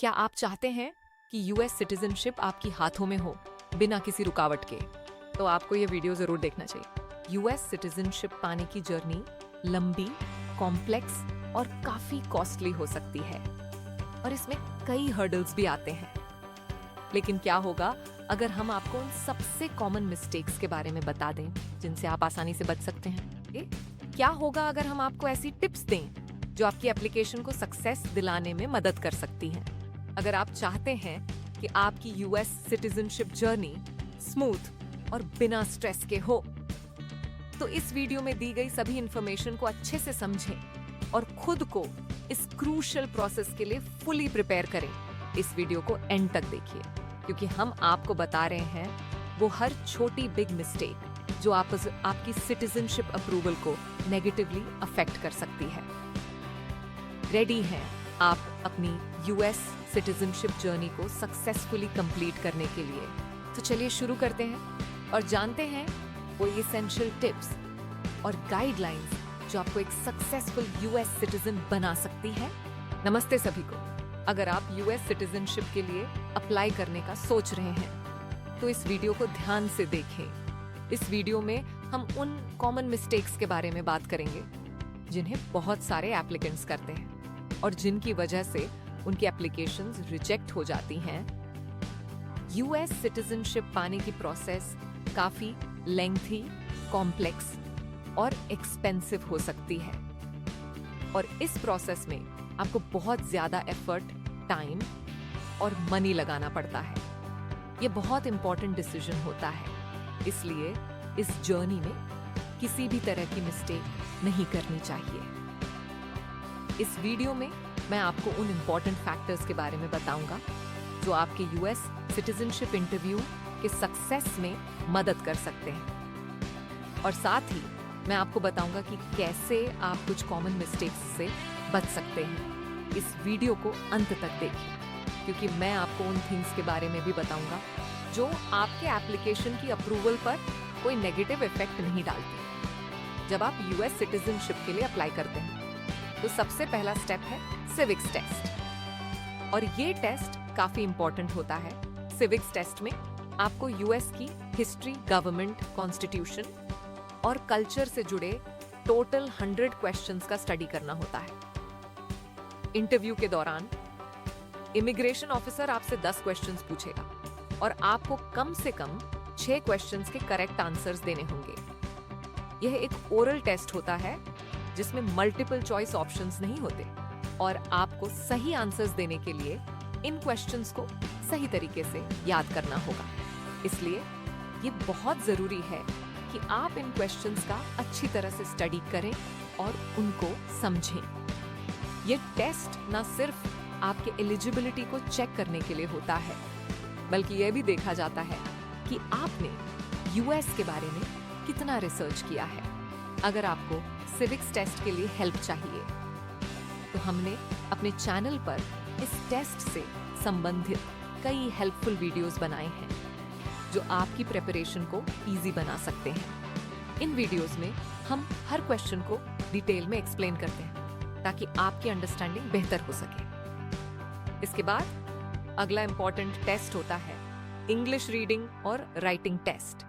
क्या आप चाहते हैं कि यूएस सिटीजनशिप आपकी हाथों में हो, बिना किसी रुकावट के? तो आपको ये वीडियो ज़रूर देखना चाहिए। यूएस सिटीजनशिप पाने की जर्नी लंबी कॉम्प्लेक्स और काफ़ी कॉस्टली हो सकती है। और इसमें कई हर्डल्स भी आते हैं। लेकिन क्या होगा अगर हम आपको उन सबसे कॉमन मिस्टेक्स के बारे में बता दें, जिनसे आप आसानी से बच सकते हैं? ए? क्या होगा अगर हम आपको ऐसी टिप्स दें, जो आपकी एप्लीकेशन को सक्सेस दिलाने में मदद कर सकती हैं? अगर आप चाहते हैं कि आपकी यूएस सिटीजनशिप जर्नी स्मूथ और बिना स्ट्रेस के हो तो इस वीडियो में दी गई सभी इंफॉर्मेशन को अच्छे से समझें और खुद को इस क्रूशल प्रोसेस के लिए फुली प्रिपेयर करें। इस वीडियो को एंड तक देखिए, क्योंकि हम आपको बता रहे हैं, वो हर छोटी बिग मिस्टेक जो आप आपकी सिटीजनशिप अप्रूवल को नेगेटिवली अफेक्ट कर सकती है। रेडी हैं आप अपनी यूएस सिटीजनशिप जर्नी को सक्सेसफुली कंप्लीट करने के लिए। तो चलिए शुरू करते हैं और जानते हैं वो इसेंशियल टिप्स और गाइडलाइंस जो आपको एक सक्सेसफुल यूएस सिटीजन बना सकती है। नमस्ते सभी को। अगर आप यूएस सिटीजनशिप के लिए अप्लाई करने का सोच रहे हैं तो इस वीडियो को ध्यान से देखें। इस वीडियो में हम उन कॉमन मिस्टेक्स के बारे में बात करेंगे, जिन्हें बहुत सारे एप्लीकेंट्स करते हैं। और जिनकी वजह से उनकी एप्लीकेशंस रिजेक्ट हो जाती हैं। यूएस सिटीजनशिप पाने की प्रोसेस काफ़ी लेंथी कॉम्प्लेक्स और एक्सपेंसिव हो सकती है। और इस प्रोसेस में आपको बहुत ज़्यादा एफर्ट टाइम और मनी लगाना पड़ता है। ये बहुत इंपॉर्टेंट डिसीज़न होता है। इसलिए इस जर्नी में किसी भी तरह की मिस्टेक नहीं करनी चाहिए। इस वीडियो में मैं आपको उन इम्पोर्टेंट फैक्टर्स के बारे में बताऊँगा, जो आपके यूएस सिटीजनशिप इंटरव्यू के सक्सेस में मदद कर सकते हैं। और साथ ही मैं आपको बताऊँगा कि कैसे आप कुछ कॉमन मिस्टेक्स से बच सकते हैं। इस वीडियो को अंत तक देखिए, क्योंकि मैं आपको उन थिंग्स के बारे में भी बताऊँगा, जो आपके एप्लीकेशन की अप्रूवल पर कोई नेगेटिव इफ़ेक्ट नहीं डालती। जब आप यूएस सिटीजनशिप के लिए अप्लाई करते हैं तो सबसे पहला स्टेप है सिविक्स टेस्ट और ये टेस्ट काफ़ी इंपॉर्टेंट होता है। सिविक्स टेस्ट में आपको यूएस की हिस्ट्री गवर्नमेंट कॉन्स्टिट्यूशन और कल्चर से जुड़े टोटल हंड्रेड क्वेश्चंस का स्टडी करना होता है। इंटरव्यू के दौरान इमिग्रेशन ऑफिसर आपसे दस क्वेश्चंस पूछेगा और आपको कम से कम छह क्वेश्चंस के करेक्ट आंसर्स देने होंगे। यह एक ओरल टेस्ट होता है जिसमें मल्टीपल चॉइस ऑप्शंस नहीं होते और आपको सही आंसर्स देने के लिए इन क्वेश्चंस को सही तरीके से याद करना होगा। इसलिए ये बहुत ज़रूरी है कि आप इन क्वेश्चंस का अच्छी तरह से स्टडी करें और उनको समझें। ये टेस्ट ना सिर्फ़ आपके एलिजिबिलिटी को चेक करने के लिए होता है, बल्कि यह भी देखा जाता है कि आपने यूएस के बारे में कितना रिसर्च किया है। अगर आपको सिविक्स टेस्ट के लिए हेल्प चाहिए तो हमने अपने चैनल पर इस टेस्ट से संबंधित कई हेल्पफुल वीडियोस बनाए हैं, जो आपकी प्रिपरेशन को इजी बना सकते हैं। इन वीडियोस में हम हर क्वेश्चन को डिटेल में एक्सप्लेन करते हैं, ताकि आपकी अंडरस्टैंडिंग बेहतर हो सके। इसके बाद अगला इंपॉर्टेंट टेस्ट होता है इंग्लिश रीडिंग और राइटिंग टेस्ट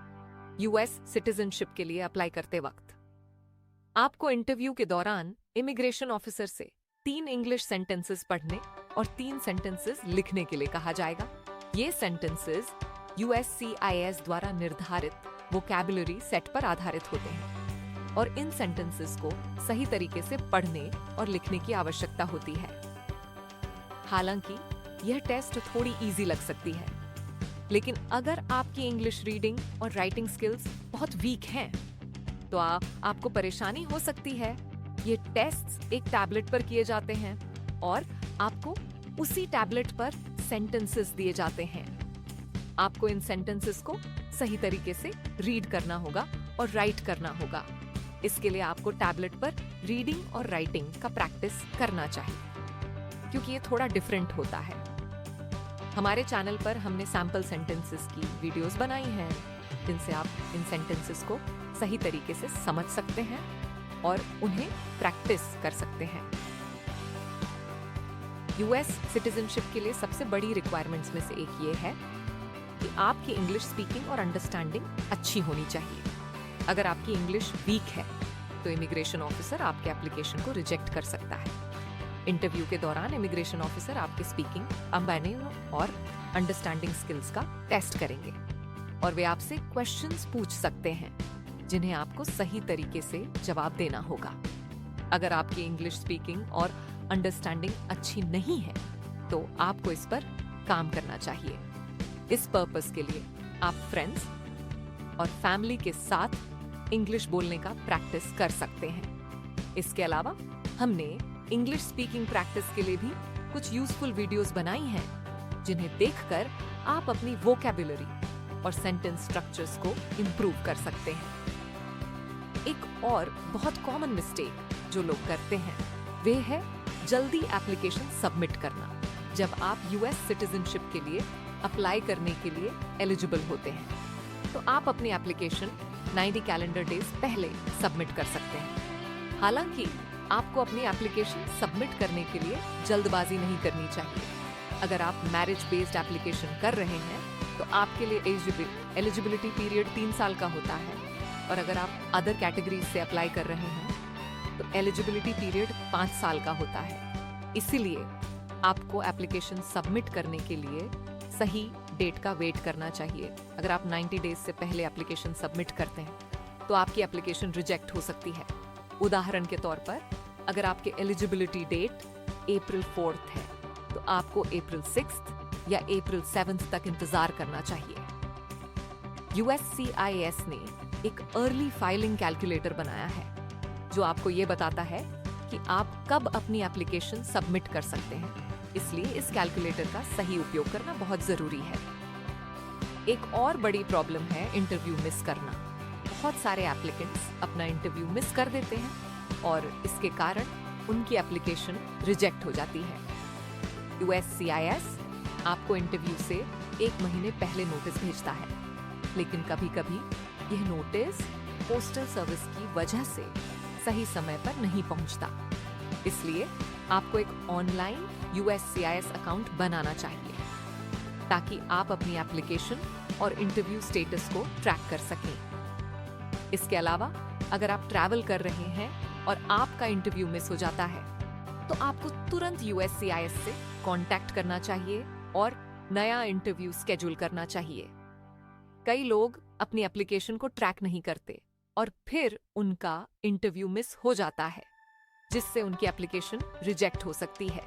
यूएस सिटीजनशिप के लिए अप्लाई करते वक्त। आपको इंटरव्यू के दौरान इमिग्रेशन ऑफिसर से तीन इंग्लिश सेंटेंसेस पढ़ने और तीन सेंटेंसेस लिखने के लिए कहा जाएगा। ये सेंटेंसेस यूएससीआईएस द्वारा निर्धारित वोकैबुलरी सेट पर आधारित होते हैं और इन सेंटेंसेस को सही तरीके से पढ़ने और लिखने की आवश्यकता होती है। हालाँकि, यह टेस्ट थोड़ी इजी लग सकती है, लेकिन अगर आपकी इंग्लिश रीडिंग और राइटिंग स्किल्स बहुत वीक हैं तो आ, आपको परेशानी हो सकती है ये टेस्ट एक टैबलेट पर किए जाते हैं और आपको उसी टैबलेट पर सेंटेंसेस दिए जाते हैं। आपको इन सेंटेंसेस को सही तरीके से रीड करना होगा और राइट करना होगा। इसके लिए आपको टैबलेट पर रीडिंग और राइटिंग का प्रैक्टिस करना चाहिए क्योंकि ये थोड़ा डिफरेंट होता है। हमारे चैनल पर हमने सैंपल सेंटेंसेस की वीडियोस बनाई हैं जिनसे आप इन सेंटेंसेस को सही तरीके से समझ सकते हैं और उन्हें प्रैक्टिस कर सकते हैं। यूएस सिटीजनशिप के लिए सबसे बड़ी रिक्वायरमेंट्स में से एक ये है कि आपकी इंग्लिश स्पीकिंग और अंडरस्टैंडिंग अच्छी होनी चाहिए। अगर आपकी इंग्लिश वीक है तो इमिग्रेशन ऑफिसर आपके एप्लीकेशन को रिजेक्ट कर सकता है। इंटरव्यू के दौरान इमिग्रेशन ऑफिसर आपके स्पीकिंग अंबानिंग और अंडरस्टैंडिंग स्किल्स का टेस्ट करेंगे और वे आपसे क्वेश्चंस पूछ सकते हैं। जिन्हें आपको सही तरीके से जवाब देना होगा। अगर आपकी इंग्लिश स्पीकिंग और अंडरस्टैंडिंग अच्छी नहीं है तो आपको इस पर काम करना चाहिए। इस पर्पस के लिए आप फ्रेंड्स और फैमिली के साथ इंग्लिश बोलने का प्रैक्टिस कर सकते हैं। इसके अलावा हमने इंग्लिश स्पीकिंग प्रैक्टिस के लिए भी कुछ यूजफुल वीडियोस बनाई हैं, जिन्हें देखकर आप अपनी वोकेबुलरी और सेंटेंस स्ट्रक्चर्स को इम्प्रूव कर सकते हैं। एक और बहुत कॉमन मिस्टेक जो लोग करते हैं, वे है जल्दी एप्लीकेशन सबमिट करना, जब आप यूएस सिटीजनशिप के लिए अप्लाई करने के लिए एलिजिबल होते हैं। तो आप अपनी एप्लीकेशन 90 कैलेंडर डेज़ पहले सबमिट कर सकते हैं। हालाँकि आपको अपनी एप्लीकेशन सबमिट करने के लिए जल्दबाजी नहीं करनी चाहिए। अगर आप मैरिज बेस्ड एप्लीकेशन कर रहे हैं तो आपके लिए एलिजिबिलिटी पीरियड तीन साल का होता है। और अगर आप अदर कैटेगरीज से अप्लाई कर रहे हैं तो एलिजिबिलिटी पीरियड पाँच साल का होता है। इसीलिए आपको एप्लीकेशन सबमिट करने के लिए सही डेट का वेट करना चाहिए। अगर आप 90 डेज़ से पहले एप्लीकेशन सबमिट करते हैं तो आपकी एप्लीकेशन रिजेक्ट हो सकती है। उदाहरण के तौर पर, अगर आपके एलिजिबिलिटी डेट अप्रैल फोर्थ है तो आपको अप्रैल सिक्स या अप्रैल सेवन्थ तक इंतज़ार करना चाहिए। यूएससीआईएस ने एक अर्ली फाइलिंग कैलकुलेटर बनाया है, जो आपको ये बताता है कि आप कब अपनी एप्लीकेशन सबमिट कर सकते हैं। इसलिए इस कैलकुलेटर का सही उपयोग करना बहुत ज़रूरी है। एक और बड़ी प्रॉब्लम है इंटरव्यू मिस करना। बहुत सारे एप्लीकेंट्स अपना इंटरव्यू मिस कर देते हैं और इसके कारण उनकी एप्लीकेशन रिजेक्ट हो जाती है। यूएससीआईएस आपको इंटरव्यू से एक महीने पहले नोटिस भेजता है, लेकिन कभी कभी यह नोटिस पोस्टल सर्विस की वजह से सही समय पर नहीं पहुँचता। इसलिए आपको एक ऑनलाइन यूएससीआईएस अकाउंट बनाना चाहिए, ताकि आप अपनी एप्लीकेशन और इंटरव्यू स्टेटस को ट्रैक कर सकें। इसके अलावा, अगर आप ट्रैवल कर रहे हैं और आपका इंटरव्यू मिस हो जाता है तो आपको तुरंत यूएससीआईएस से कांटेक्ट करना चाहिए और नया इंटरव्यू स्केड्यूल करना चाहिए। कई लोग अपनी एप्लीकेशन को ट्रैक नहीं करते और फिर उनका इंटरव्यू मिस हो जाता है, जिससे उनकी एप्लीकेशन रिजेक्ट हो सकती है।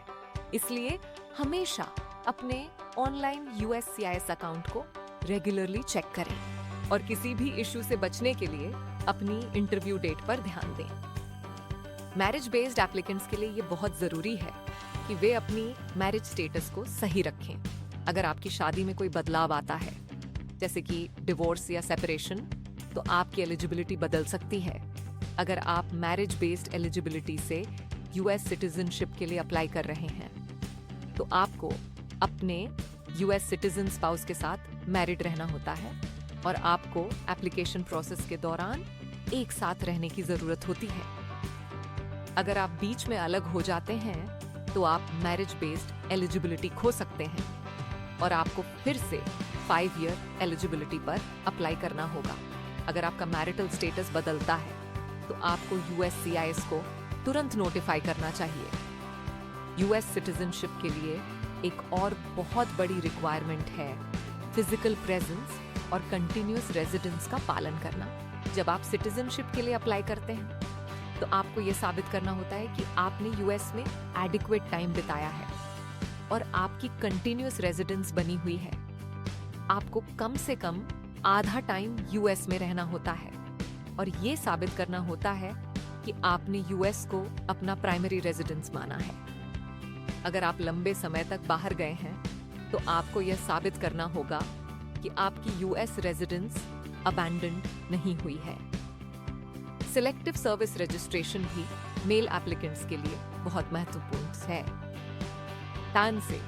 इसलिए हमेशा अपने ऑनलाइन यूएससीआईएस अकाउंट को रेगुलरली चेक करें और किसी भी इश्यू से बचने के लिए अपनी इंटरव्यू डेट पर ध्यान दें। मैरिज बेस्ड एप्लीकेंट्स के लिए ये बहुत ज़रूरी है कि वे अपनी मैरिज स्टेटस को सही रखें। अगर आपकी शादी में कोई बदलाव आता है जैसे कि डिवोर्स या सेपरेशन तो आपकी एलिजिबिलिटी बदल सकती है। अगर आप मैरिज बेस्ड एलिजिबिलिटी से यूएस सिटीजनशिप के लिए अप्लाई कर रहे हैं तो आपको अपने यूएस सिटीजन स्पाउस के साथ मैरिड रहना होता है और आपको एप्लीकेशन प्रोसेस के दौरान एक साथ रहने की ज़रूरत होती है। अगर आप बीच में अलग हो जाते हैं तो आप मैरिज बेस्ड एलिजिबिलिटी खो सकते हैं और आपको फिर से फाइव ईयर एलिजिबिलिटी पर अप्लाई करना होगा। अगर आपका मैरिटल स्टेटस बदलता है तो आपको यूएस को तुरंत नोटिफाई करना चाहिए। यूएस सिटीजनशिप के लिए एक और बहुत बड़ी रिक्वायरमेंट है फ़िज़िकल प्रेजेंस और कंटिन्यूस रेजिडेंस का पालन करना। जब आप सिटीजनशिप के लिए अप्लाई करते हैं तो आपको यह साबित करना होता है कि आपने यूएस में एडिक्वेट टाइम बिताया है और आपकी कंटिन्यूस रेजिडेंस बनी हुई है। आपको कम से कम आधा टाइम यूएस में रहना होता है। और ये साबित करना होता है कि आपने यूएस को अपना प्राइमरी रेजिडेंस माना है। अगर आप लंबे समय तक बाहर गए हैं तो आपको यह साबित करना होगा कि आपकी यूएस रेजिडेंस अबैंडन नहीं हुई है। सिलेक्टिव सर्विस रजिस्ट्रेशन भी मेल एप्लीकेंट्स के लिए बहुत महत्वपूर्ण है। टान से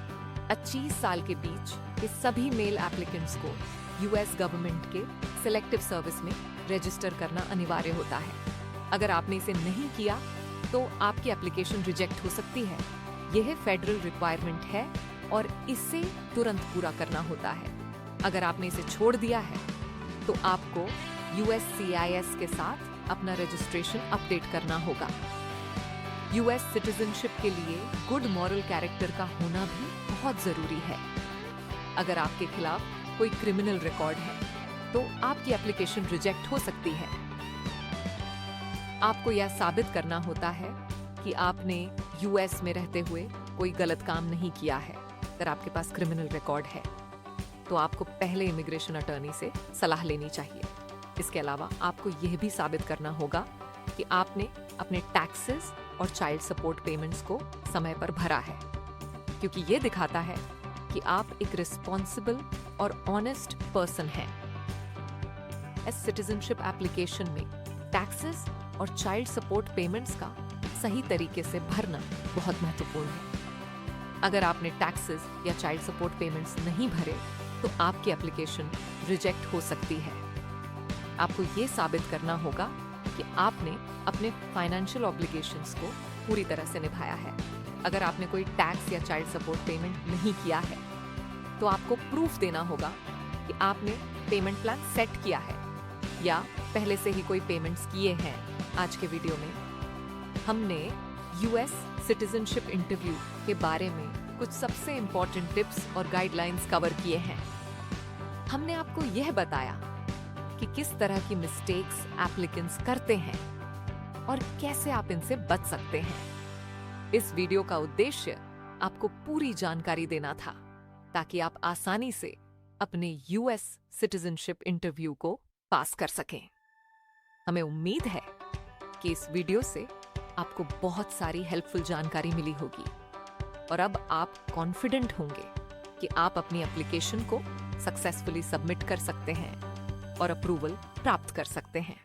25 साल के बीच के सभी मेल एप्लीकेंट्स को यूएस गवर्नमेंट के सिलेक्टिव सर्विस में रजिस्टर करना अनिवार्य होता है। अगर आपने इसे नहीं किया तो आपकी एप्लीकेशन रिजेक्ट हो सकती है। यह फेडरल रिक्वायरमेंट है और इसे तुरंत पूरा करना होता है। अगर आपने इसे छोड़ दिया है तो आपको यूएस के साथ अपना रजिस्ट्रेशन अपडेट करना होगा। यूएस सिटीजनशिप के लिए गुड मॉरल कैरेक्टर का होना भी बहुत ज़रूरी है। अगर आपके खिलाफ कोई क्रिमिनल रिकॉर्ड है तो आपकी एप्लीकेशन रिजेक्ट हो सकती है। आपको यह साबित करना होता है कि आपने यूएस में रहते हुए कोई गलत काम नहीं किया है, अगर आपके पास क्रिमिनल रिकॉर्ड है। तो आपको पहले इमिग्रेशन अटर्नी से सलाह लेनी चाहिए। इसके अलावा आपको यह भी साबित करना होगा कि आपने अपने टैक्सेस और चाइल्ड सपोर्ट पेमेंट्स को समय पर भरा है, क्योंकि ये दिखाता है कि आप एक रिस्पॉन्सिबल और ऑनेस्ट पर्सन हैं। सिटीजनशिप एप्लीकेशन में टैक्सेस और चाइल्ड सपोर्ट पेमेंट्स का सही तरीके से भरना बहुत महत्वपूर्ण है। अगर आपने टैक्सेस या चाइल्ड सपोर्ट पेमेंट्स नहीं भरे तो आपकी एप्लीकेशन रिजेक्ट हो सकती है। आपको ये साबित करना होगा कि आपने अपने फाइनेंशियल ऑब्लिगेशंस को पूरी तरह से निभाया है। अगर आपने कोई टैक्स या चाइल्ड सपोर्ट पेमेंट नहीं किया है तो आपको प्रूफ देना होगा कि आपने पेमेंट प्लान सेट किया है, या पहले से ही कोई पेमेंट्स किए हैं। आज के वीडियो में हमने यूएस सिटीजनशिप इंटरव्यू के बारे में कुछ सबसे इंपॉर्टेंट टिप्स और गाइडलाइंस कवर किए हैं। हमने आपको यह बताया कि किस तरह की मिस्टेक्स एप्लीकेंट्स करते हैं और कैसे आप इनसे बच सकते हैं। इस वीडियो का उद्देश्य आपको पूरी जानकारी देना था, ताकि आप आसानी से अपने यूएस सिटीजनशिप इंटरव्यू को पास कर सकें। हमें उम्मीद है कि इस वीडियो से आपको बहुत सारी हेल्पफुल जानकारी मिली होगी, और अब आप कॉन्फिडेंट होंगे कि आप अपनी एप्लीकेशन को सक्सेसफुली सबमिट कर सकते हैं और अप्रूवल प्राप्त कर सकते हैं।